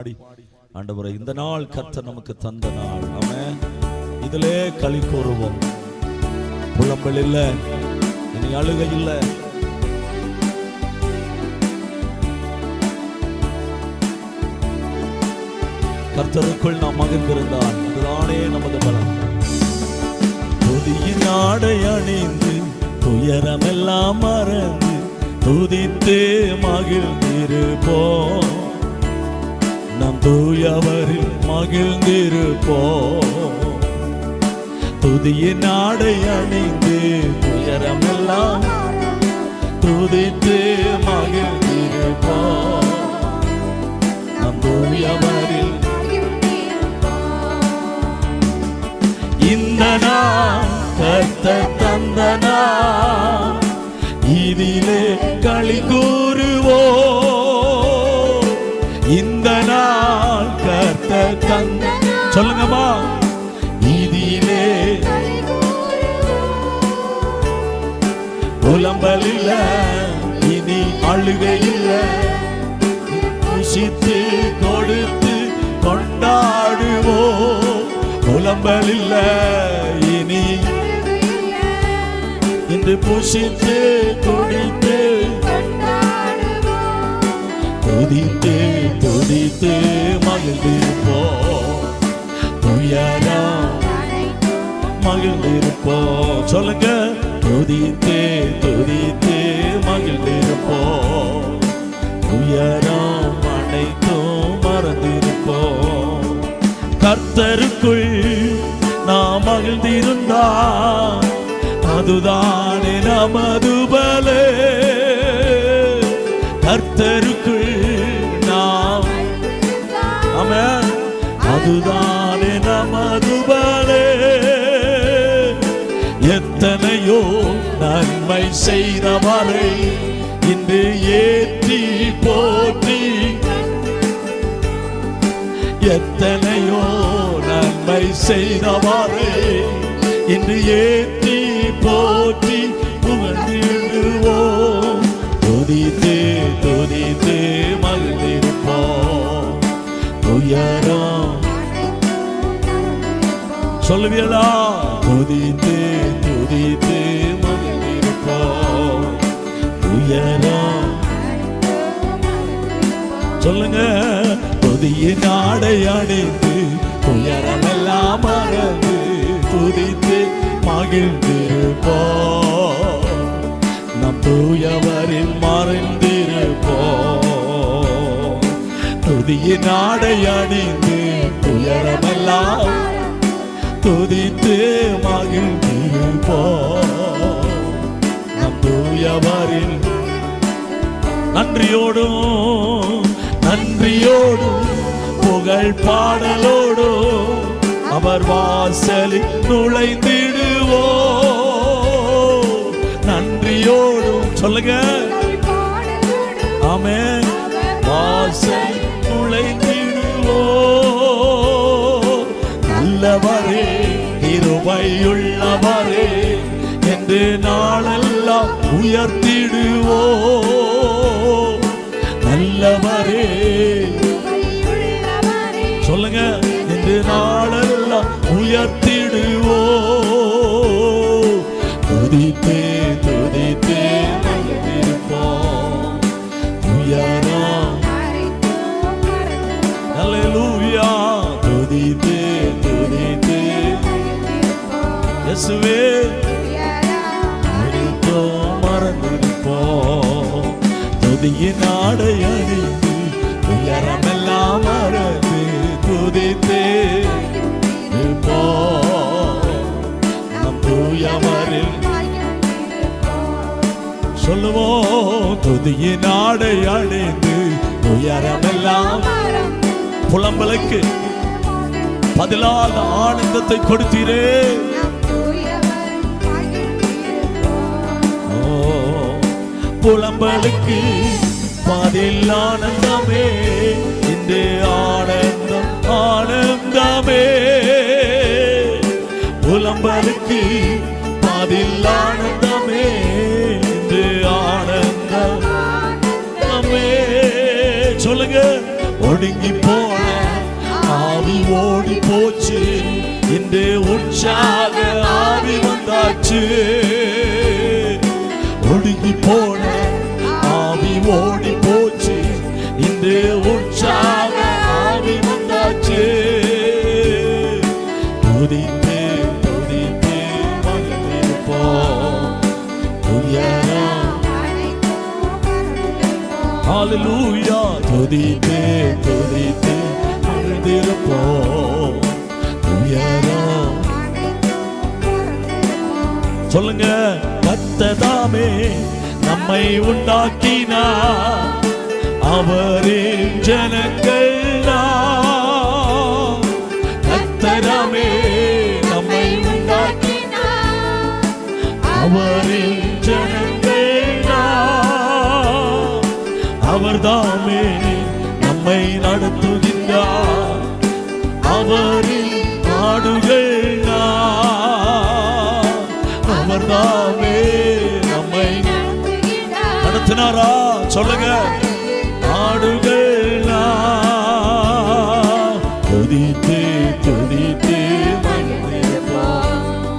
பாடி. ஆண்டவரை இந்த நாள் கத்த நமக்கு தந்த நாள். அவன் இதிலே களி கூறுவோம் புலம்பல் இல்ல இனி அழுக இல்ல. கர்த்தருக்குள் நாம் மகிழ்ந்திருந்தால் அதுதானே நமது பலம் புதிய நாடை அணிந்து துயரமெல்லாம் மறந்து துதித்து மகிழ்ந்திருப்போம். தூயவரில் மகிழ்ந்திருப்போம். துதிய நாடை அணிந்து துயரமெல்லாம் துதித்து மகிழ்ந்திருப்போம். நம் தூயவரில் இந்த நாள் கர்த்தர் தந்த நாள். இதிலே களி கூறுவோ புலம்பல் இல்ல இனி அழுகை இல்ல. புசித்து கொடுத்து கொண்டாடுவோம். புலம்பல் இல்ல இனி இன்று புசித்து குடித்து துதித்து துதித்து மகிழ்ந்திருப்போம் துயரம் மகிழ்ந்திருப்போம் சொல்லுங்க. துதித்தே துதித்தே மகிழ்ந்திருப்போம் உயரம் அனைத்தும் மறந்திருப்போம். கர்த்தருக்குள் நாம் மகிழ்ந்திருந்தா அதுதானே நமது பலே கர்த்தருக்குள் நாம் அமன் அதுதானே நமது பலே எத்தனையோ நன்மை செய்தவரை இன்று ஏற்றி போற்றி. எத்தனையோ நன்மை செய்தவரை இன்று ஏற்றி போற்றி. புகழ்ந்திடுவோம். துதித்து துதித்து மகிழ்ந்திருப்போம். துயரம் சொல்லுவீங்களா துதித்து சொல்லுங்க. புதிய நாடை அடைந்து உயரமெல்லாம் மறந்து துதித்து மகிழ்ந்திருப்போ நம் தூயவரில் மறைந்திருப்போ புதிய நாடை அணிந்து உயரமெல்லாம் துதித்து மகிழ்ந்திருப்போ நம் தூயவரின் நன்றியோடும் நன்றியோடும் புகழ் பாடலோடும் அவர் வாசலில் நுழைந்திடுவோ நன்றியோடும் சொல்லுங்க. ஆமே. வாசல் நுழைந்திடுவோ நல்லவரே இருவையுள்ளவரே என்று நாளெல்லாம் உயர்த்திடுவோ சொல்லுங்க என்று நாளெல்லாம் உயர்த்திடுவோ துதித்தே துதித்தே மகிழ்ந்திருப்போம் உயரம் அல்லேலூயா துதித்தே துதித்தே. இயேசுவே மறந்திருப்போம். துதியின் ஆடை அறிந்து உயரமெல்லாம் மறந்து துதித்தே இருப்போம் நம் தூயவரில் சொல்லுவோம் துதியின் ஆடை அணிந்து உயரமெல்லாம் புலம்பலுக்கு பதிலாக ஆனந்தத்தை கொடுத்தீரே. ஓ, புலம்பலுக்கு பதில் ஆனந்தமே இந்த ஆடை ஆனந்தமே புலம்பருக்கு அதில் ஆனந்தமே என்று ஆனந்தமே. சொல்லுங்க. ஒடுங்கி போன ஆவி ஓடி போச்சு. இன்று உற்சாக ஆவி வந்தாச்சு. ஒடுங்கி போன ஆவி ஓடி துதித்தே துதித்தே மகிழ்ந்திருப்போம் துயரம் சொல்லுங்க கத்ததாமே நம்மை உண்டாக்கினா அவரே ஜனங்கள் நாம். நம்மை உண்டாக்கினா அவரே ஜனங்கள் அவர்தாமே நம்மை நடத்துகின்றார். அவரில் நாடுகள் அவர் தாமே நம்மை. நடத்தினாரா? சொல்லுங்க. நாடுகள் துதித்து துதித்து மகிழ்ந்திருப்போம்